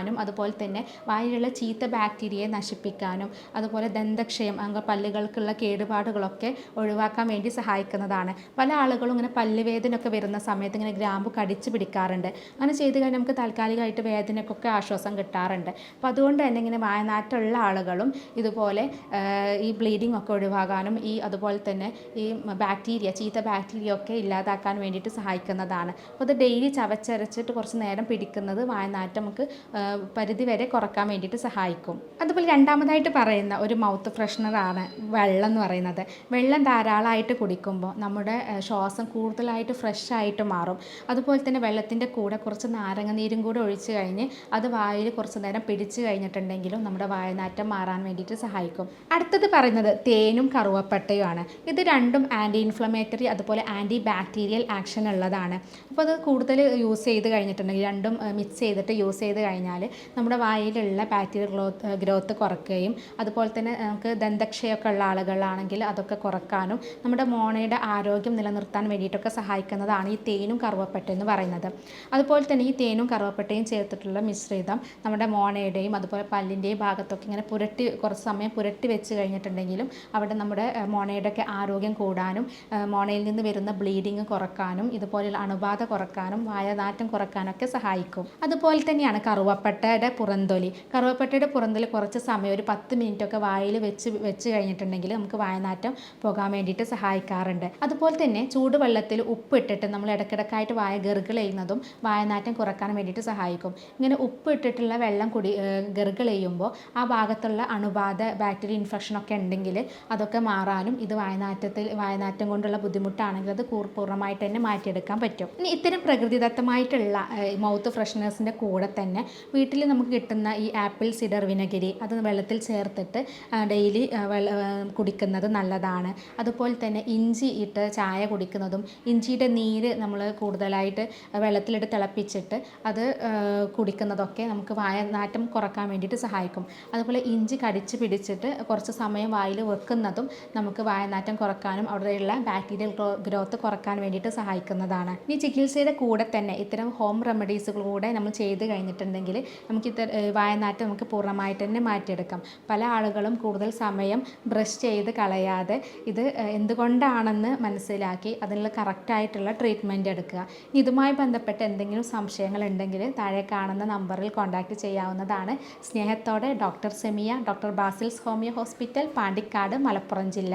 പോകാനും അതുപോലെ തന്നെ വായിലുള്ള ചീത്ത ബാക്ടീരിയയെ നശിപ്പിക്കാനും അതുപോലെ ദന്തക്ഷയം അങ്ങ് പല്ലുകൾക്കുള്ള കേടുപാടുകളൊക്കെ ഒഴിവാക്കാൻ വേണ്ടി സഹായിക്കുന്നതാണ്. പല ആളുകളും ഇങ്ങനെ പല്ലുവേദനയൊക്കെ വരുന്ന സമയത്ത് ഇങ്ങനെ ഗ്രാമ്പ് കടിച്ച് പിടിക്കാറുണ്ട്. അങ്ങനെ ചെയ്ത് കഴിഞ്ഞാൽ നമുക്ക് താൽക്കാലികമായിട്ട് വേദനയ്ക്കൊക്കെ ആശ്വാസം കിട്ടാറുണ്ട്. അപ്പോൾ അതുകൊണ്ട് തന്നെ ഇങ്ങനെ വായനാറ്റുള്ള ആളുകളും ഇതുപോലെ ഈ ബ്ലീഡിംഗ് ഒക്കെ ഒഴിവാകാനും ഈ അതുപോലെ തന്നെ ഈ ബാക്ടീരിയ ചീത്ത ബാക്ടീരിയ ഒക്കെ ഇല്ലാതാക്കാൻ വേണ്ടിയിട്ട് സഹായിക്കുന്നതാണ്. അപ്പോൾ അത് ഡെയിലി ചവച്ചരച്ചിട്ട് കുറച്ച് നേരം പിടിക്കുന്നത് വായനാറ്റം നമുക്ക് പരിധി വരെ കുറയ്ക്കാൻ വേണ്ടിയിട്ട് സഹായിക്കും. അതുപോലെ രണ്ടാമതായിട്ട് പറയുന്ന ഒരു മൗത്ത് ഫ്രഷ്നറാണ് വെള്ളം എന്ന് പറയുന്നത്. വെള്ളം ധാരാളമായിട്ട് കുടിക്കുമ്പോൾ നമ്മുടെ ശ്വാസം കൂടുതലായിട്ട് ഫ്രഷ് ആയിട്ട് മാറും. അതുപോലെ തന്നെ വെള്ളത്തിന്റെ കൂടെ കുറച്ച് നാരങ്ങ നീരും കൂടെ ഒഴിച്ച് കഴിഞ്ഞ് അത് വായിൽ കുറച്ച് നേരം പിടിച്ചു കഴിഞ്ഞിട്ടുണ്ടെങ്കിലും നമ്മുടെ വായനാറ്റം മാറാൻ വേണ്ടിയിട്ട് സഹായിക്കും. അടുത്തത് പറയുന്നത് തേനും കറുവപ്പട്ടയുമാണ്. ഇത് രണ്ടും ആന്റി ഇൻഫ്ലമേറ്ററി അതുപോലെ ആന്റി ബാക്ടീരിയൽ ആക്ഷൻ ഉള്ളതാണ്. അപ്പോൾ അത് കൂടുതൽ യൂസ് ചെയ്ത് കഴിഞ്ഞിട്ടുണ്ടെങ്കിൽ രണ്ടും മിക്സ് ചെയ്തിട്ട് യൂസ് ചെയ്ത് കഴിഞ്ഞാൽ കഴിഞ്ഞാൽ നമ്മുടെ വായിലുള്ള ബാക്ടീരിയ ഗ്രോത്ത് ഗ്രോത്ത് കുറയ്ക്കുകയും അതുപോലെ തന്നെ നമുക്ക് ദന്തക്ഷയമൊക്കെ ഉള്ള ആളുകളാണെങ്കിൽ അതൊക്കെ കുറക്കാനും നമ്മുടെ മോണയുടെ ആരോഗ്യം നിലനിർത്താൻ വേണ്ടിയിട്ടൊക്കെ സഹായിക്കുന്നതാണ് ഈ തേനും കറുവപ്പട്ട എന്ന് പറയുന്നത്. അതുപോലെ തന്നെ ഈ തേനും കറുവപ്പട്ടയും ചേർത്തിട്ടുള്ള മിശ്രിതം നമ്മുടെ മോണയുടെയും അതുപോലെ പല്ലിന്റെയും ഭാഗത്തൊക്കെ ഇങ്ങനെ പുരട്ടി കുറച്ച് സമയം പുരട്ടി വെച്ച് കഴിഞ്ഞിട്ടുണ്ടെങ്കിലും അവിടെ നമ്മുടെ മോണയുടെ മോണയുടെയൊക്കെ ആരോഗ്യം കൂടാനും മോണയിൽ നിന്ന് വരുന്ന ബ്ലീഡിങ് കുറക്കാനും ഇതുപോലെയുള്ള അണുബാധ കുറക്കാനും വായനാറ്റം കുറക്കാനൊക്കെ സഹായിക്കും. അതുപോലെ തന്നെയാണ് കറുവപ്പട്ടയുടെ പുറന്തൊലി. കറുവപ്പട്ടയുടെ പുറന്തൊലി കുറച്ച് സമയം ഒരു പത്ത് മിനിറ്റ് ഒക്കെ വായിൽ വെച്ച് വെച്ച് കഴിഞ്ഞിട്ടുണ്ടെങ്കിൽ നമുക്ക് വായനാറ്റം പോകാൻ വേണ്ടിയിട്ട് സഹായിക്കാറുണ്ട്. അതുപോലെ തന്നെ ചൂടുവെള്ളത്തിൽ ഉപ്പിട്ടിട്ട് നമ്മൾ ഇടക്കിടക്കായിട്ട് വായ ഗർഗിൾ ചെയ്യുന്നതും വായനാറ്റം കുറയ്ക്കാൻ വേണ്ടിയിട്ട് സഹായിക്കും. ഇങ്ങനെ ഉപ്പ് ഇട്ടിട്ടുള്ള വെള്ളം കുടി ഗർഗിൾ ചെയ്യുമ്പോൾ ആ ഭാഗത്തുള്ള അണുബാധ ബാക്ടീരിയ ഇൻഫെക്ഷൻ ഒക്കെ ഉണ്ടെങ്കിൽ അതൊക്കെ മാറാനും ഇത് വായനാറ്റത്തിൽ വായനാറ്റം കൊണ്ടുള്ള ബുദ്ധിമുട്ടാണെങ്കിൽ അത് പൂർണമായിട്ട് തന്നെ മാറ്റിയെടുക്കാൻ പറ്റും. ഇനി ഇത്തരം പ്രകൃതിദത്തമായിട്ടുള്ള മൗത്ത് ഫ്രഷ്നേഴ്സിന്റെ കൂടെ തന്നെ വീട്ടിൽ നമുക്ക് കിട്ടുന്ന ഈ ആപ്പിൾ സിഡർ വിനഗിരി അത് വെള്ളത്തിൽ ചേർത്തിട്ട് ഡെയിലി കുടിക്കുന്നത് നല്ലതാണ്. അതുപോലെ തന്നെ ഇഞ്ചി ഇട്ട് ചായ കുടിക്കുന്നതും ഇഞ്ചിയുടെ നീര് നമ്മൾ കൂടുതലായിട്ട് വെള്ളത്തിലിട്ട് തിളപ്പിച്ചിട്ട് അത് കുടിക്കുന്നതൊക്കെ നമുക്ക് വായനാറ്റം കുറയ്ക്കാൻ വേണ്ടിയിട്ട് സഹായിക്കും. അതുപോലെ ഇഞ്ചി കടിച്ച് പിടിച്ചിട്ട് കുറച്ച് സമയം വായിൽ വെക്കുന്നതും നമുക്ക് വായനാറ്റം കുറക്കാനും അവിടെയുള്ള ബാക്ടീരിയൽ ഗ്രോത്ത് കുറയ്ക്കാൻ വേണ്ടിയിട്ട് സഹായിക്കുന്നതാണ്. ഈ ചികിത്സയുടെ കൂടെ തന്നെ ഇത്തരം ഹോം റെമഡീസുകൾ കൂടെ നമ്മൾ ചെയ്ത് കഴിഞ്ഞിട്ടുണ്ടെങ്കിൽ നമുക്ക് ഇത്ത വായനാറ്റം നമുക്ക് പൂർണമായിട്ട് തന്നെ മാറ്റിയെടുക്കാം. പല ആളുകളും കൂടുതൽ സമയം ബ്രഷ് ചെയ്ത് കളയാതെ ഇത് എന്തുകൊണ്ടാണെന്ന് മനസ്സിലാക്കി അതിനുള്ള കറക്റ്റായിട്ടുള്ള ട്രീറ്റ്മെന്റ് എടുക്കുക. ഇതുമായി ബന്ധപ്പെട്ട് എന്തെങ്കിലും സംശയങ്ങൾ ഉണ്ടെങ്കിൽ താഴെ കാണുന്ന നമ്പറിൽ കോൺടാക്റ്റ് ചെയ്യാവുന്നതാണ്. സ്നേഹത്തോടെ doctor Semiya doctor Basil's homeo hospital Pandikkad Malappuram ജില്ല.